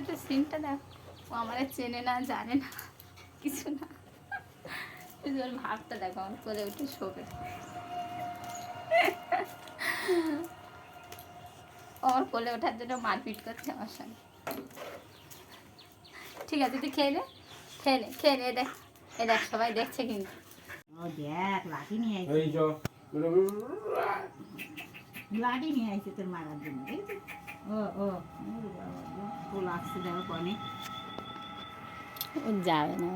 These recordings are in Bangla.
একটু সিনটা দেখ। ও আমার চেনে না জানে না কিছু না। শুধু ওর ভাবটা দেখো আমার কোলে উঠে শোবে। ও আমার কোলে ওঠার জন্য মারপিট করছে আমার সঙ্গে। ঠিক আছে তুই খেয়ে নে খেয়ে নে খেয়ে নে দেখ এ দেখ সবাই দেখছে কিন্তু। ও দেখ লাঠি নিয়ে আইছে। লাঠি নিয়ে আইছে তোর মারার জন্য? ও ও যাবে না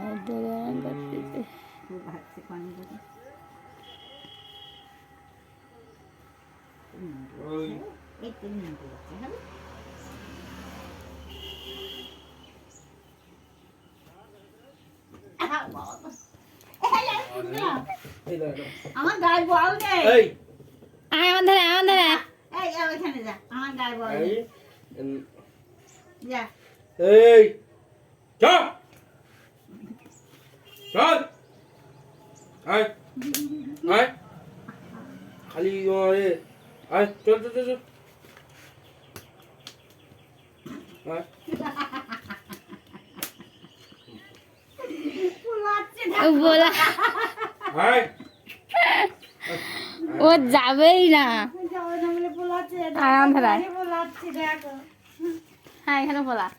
লাগছে। আমার গায়ে বল নেই এই আয় আমার ধারে আমার ধারে আয়। এই যা ওইখানে যা আমার গায়ে বল যা। এই চল। চল। আয়। আয়। খালি আরে আয় চল চল চল ও বলা। ও যাবেই না। হ্যাঁ এখানে বলা।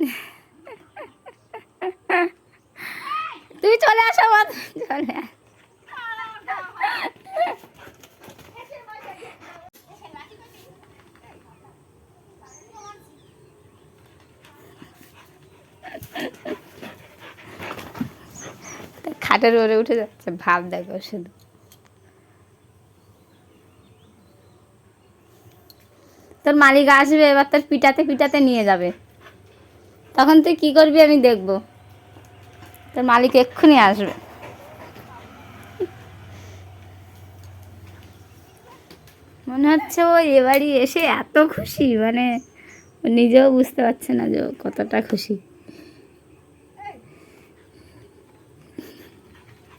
তুই চলে আসো চলে আয়। খাটের ওরে উঠে যাচ্ছে, ভাব দেখো শুধু। তোর মালিক আসবে, এবার তোর পিটাতে পিটাতে নিয়ে যাবে। তখন তুই কি করবি আমি দেখব। তোর মালিক এক্ষুনি আসবে। মনে হচ্ছে ও এবারই এসে এত খুশি মানে নিজেও বুঝতে পারছে না যে কতটা খুশি তোর বলার সাথে আমি পারি মা- মা- মার খাবি? এত আনন্দ কিসের জন্য হচ্ছে তোমার আজকে?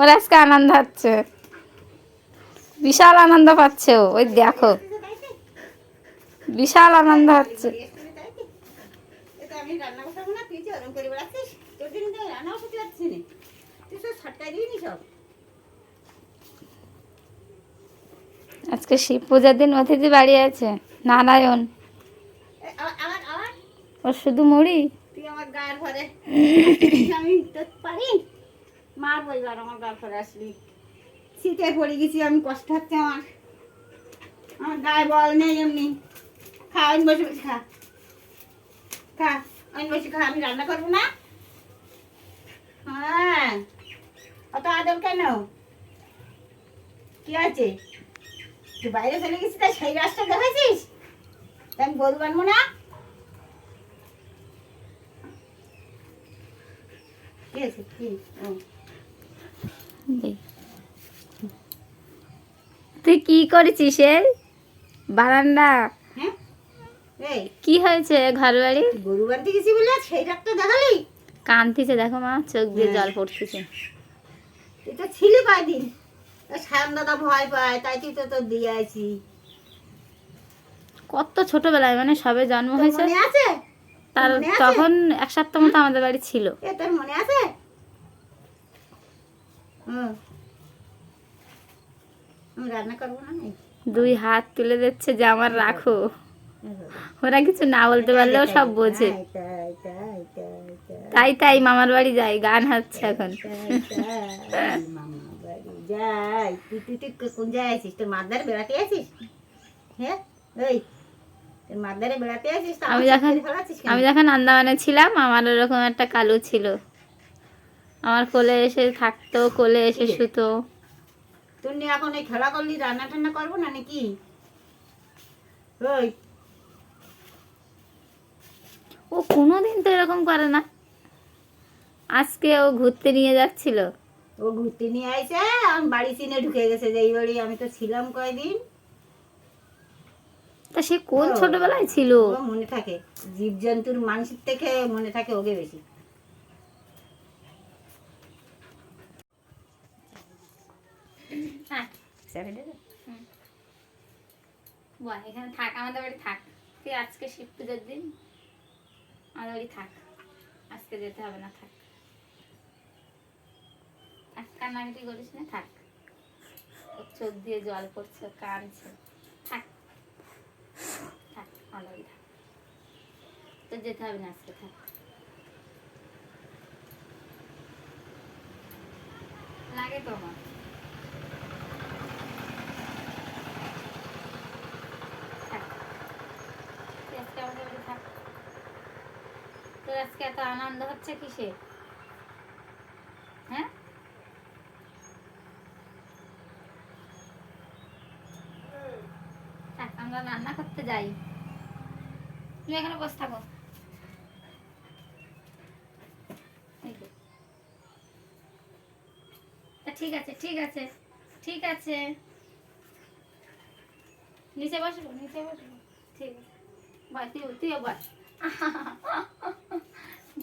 ওর আজকে আনন্দ হচ্ছে বিশাল আনন্দ পাচ্ছে ওই দেখো বিশাল আনন্দ হচ্ছে আমি রান্না বসাবো না, তুই যে ওরম করে বেড়াচ্ছিস। তোর জন্য রান্না বসাতে পারছি না। তুই সব ছাটকাই দিবি সব। আজকে শিব পূজার দিন অতিথি বাড়ি আছে নারায়ণ। ওর শুধু মুড়ি? তুই আমার গায়ের ঘরে আমি তো পারি? মারবো এবার আমার ঘরে আসলি। শীতে পড়ে গেছি আমি কষ্ট হচ্ছে আমার। আমার গায়ে বল নেই এমনি। খা আমি বসে বসে খা। খা আমি বসে খা আমি রান্না করব না? হ্যাঁ। অত কেন? কি আছে তুই বাইরে চলে গেছিস তাই সেই রাস্তা আমি গরু বানবো না। তুই কি করেছিস এই? বারান্দা। হ্যাঁ? কি হয়েছে ঘর বাড়ি গরু বানতে গেছি বলে সেই ডাক্তার দেখালি? কানতিছে দেখো মা চোখ দিয়ে হ্যাঁ। জল পড়তেছে। তো ছিলি কয়দিন? দাদা ভয় পায় তাই তুই তো তোর দিয়ে আছি কত ছোটবেলায় মানে সবে জন্ম হয়েছে? মনে আছে? তার তখন এক সপ্তাহ মতো আমাদের বাড়ি ছিল। এ তোর মনে আছে? হুম। রান্না করব না দুই হাত তুলে দিচ্ছে যে আমার রাখো। ওরা কিছু না বলতে পারলেও সব বোঝে। তাই, তাই, মামার বাড়ি যাই গান হচ্ছে এখন। যাই তুই তুই তুই কোন জায়গায় আছিস? তোর মাদারে বেড়াতে আছিস? হ্যাঁ? ওই তোর মাদারে বেড়াতে আছিস? তো আমি যখন? আমি যখন আন্দামানে ছিলাম আমার ওরকম একটা কালু ছিল। আমার কোলে এসে থাকতো কোলে এসে শুতো। তুই নিয়ে এখন এই খেলা করলি রান্না টান্না করব না নাকি? ওই ও কোনোদিন তো এরকম করে না। আজকে ও ঘুরতে নিয়ে যাচ্ছিল। ও ঘুরতে নিয়ে আইছে আমি বাড়ি চিনে ঢুকে গেছে যে এই বাড়ি আমি তো ছিলাম কয়দিন। তা সে কোন ছোটবেলায় ছিল? মনে থাকে জীবজন্তুর মানুষের থেকে মনে থাকে ওকে বেশি। হ্যাঁ। এখানে থাক আমাদের বাড়ি থাক। তুই আজকে শিব পুজোর দিন আমাদের বাড়ি থাক। আজকে যেতে হবে না থাক। কান্নাকাটি করিস না, থাক। চোখ দিয়ে জল পড়ছে, কাঁদছে। থাক। থাক বাড়ি থাক। তোর যেতে হবে না আজকে, থাক। লাগে তো আমার। আজকে এত আনন্দ হচ্ছে কিসে হ্যাঁ থাক, আমরা রান্না করতে যাই তুমি এখানে বসে থাকো। ঠিক আছে ঠিক আছে ঠিক আছে। নিচে বসবো নিচে বসবো ঠিক আছে। বল তুই তুইও বল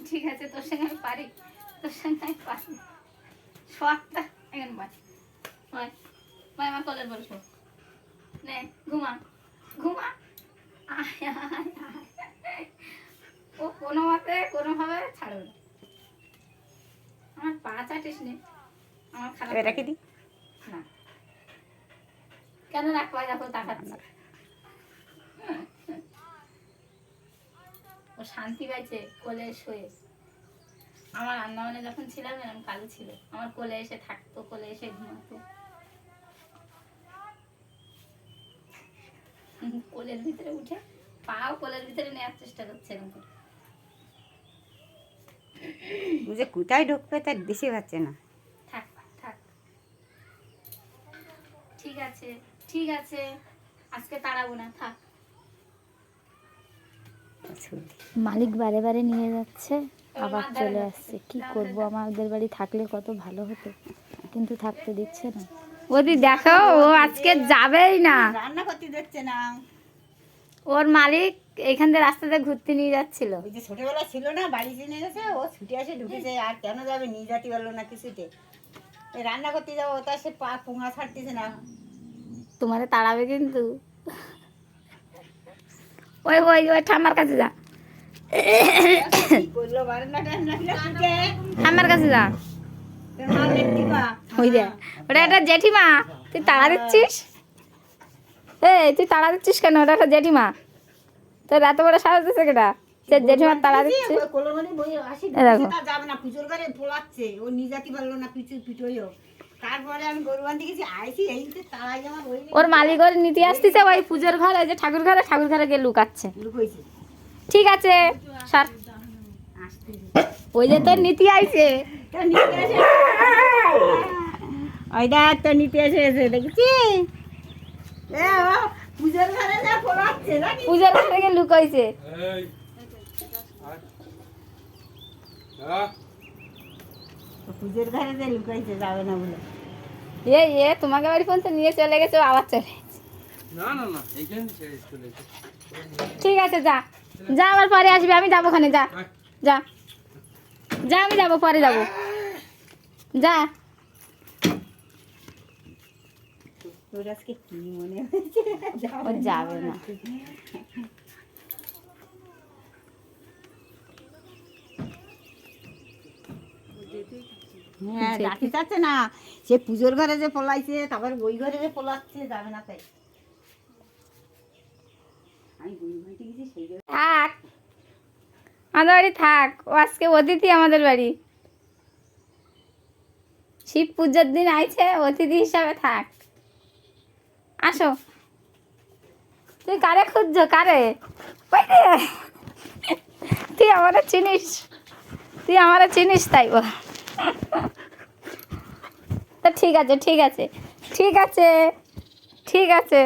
ঠিক আছে, তোর সঙ্গে আমি পারি। তোর সঙ্গে আমি পারি। শখটা। এখন বল বল আমার কলের বসবো নে, ঘুমা। ঘুমা। ও কোনো মতে কোনোভাবে ছাড়বে না। আমার পা চাটিস নি আমার খারাপ কি না। কেন রাখবা? দেখো তাকাচ্ছে। ও শান্তি পাইছে কোলে শুয়ে। আমার আন্দামানে যখন ছিলাম এরকম কালো ছিল। আমার কোলে এসে থাকতো কোলে এসে ঘুমাতো। কোলের ভিতরে উঠে পাও কোলের ভিতরে নেওয়ার চেষ্টা করছে এরকম করে। যে কোথায় ঢুকবে তার দেশে পাচ্ছে না। থাক থাক। ঠিক আছে ঠিক আছে। আজকে তাড়াবো না থাক। মালিক বারে বারে নিয়ে যাচ্ছে আবার চলে আসছে। কি করব? আমাদের বাড়ি থাকলে কত ভালো হতো। কিন্তু থাকতে দিচ্ছে না। ওদি দেখো ও আজকে যাবেই না। রান্না করতে দিচ্ছে না। ওর মালিক এখান থেকে রাস্তাতে ঘুরতে নিয়ে যাচ্ছিল। ওই যে ছোটবেলা ছিল না বাড়ি চিনে গেছে ও ছুটে আসে ঢুকেছে আর কেন যাবে নিয়ে যাতে পারল না কিছুতে। রান্না করতে যাব তা সে পা পুঙা ছাড়তেছে না। তোমারে তাড়াবে কিন্তু। ওই ওই ওই ঠাম্মার কাছে যা। ঠাম্মার কাছে যা। ওই যে ওটা একটা জেঠিমা। তুই তাড়া দিচ্ছিস? এই তুই তাড়া দিচ্ছিস কেন? ওটা একটা জেঠিমা। তোর এত বড় সাহস দিচ্ছে কেটা? যে জেঠিমার তাড়া দিচ্ছে। ওই কোলোমনি বই আসি এই দেখো। যাবে না পুজোর ঘরে পোলাচ্ছে ও নিয়ে পারল না পিছু পিটোইও তারপরে আমি গরু বান্ধি গেছি আইছি এই যে তারাই আমার ওই ওর মালিক ওর নীতি আসতেছে ওই পুজোর ঘরে যে ঠাকুর ঘরে ঠাকুর ঘরে গিয়ে লুকাচ্ছে। ঠিক আছে ওই যে তোর নীতি আইছে। ওই দেখ তো নিতে এসে এসে দেখছি? এ ও পুজোর ঘরে যা গিয়ে লুকাইছে। এই। আয়। পুজোর ঘরে যে লুকাইছে যাবে না বলে। এ এ তোমাকে বাড়ি ফোন তো নিয়ে চলে গেছে আবার চলে না না না এইখানে ছেড়ে চলে ঠিক আছে যা। যা আবার পরে আসবি আমি যাব ওখানে যা। যা। যা আমি যাব পরে যাব। যা। তোর আজকে কি মনে হয়েছে? যাবে না। হ্যাঁ না। সে পুজোর ঘরে যে পলাইছে তারপর বই ঘরে যে পলাচ্ছে যাবে না তাই। থাক। আমাদের বাড়ি থাক। ও আজকে অতিথি আমাদের বাড়ি। শিব পুজোর দিন আইছে অতিথি হিসাবে থাক। আসো। তুই কারে খুঁজছো? কারে? তুই আমার চিনিস। তুই আমারে চিনিস তাই বল তা ঠিক আছে ঠিক আছে। ঠিক আছে। ঠিক আছে।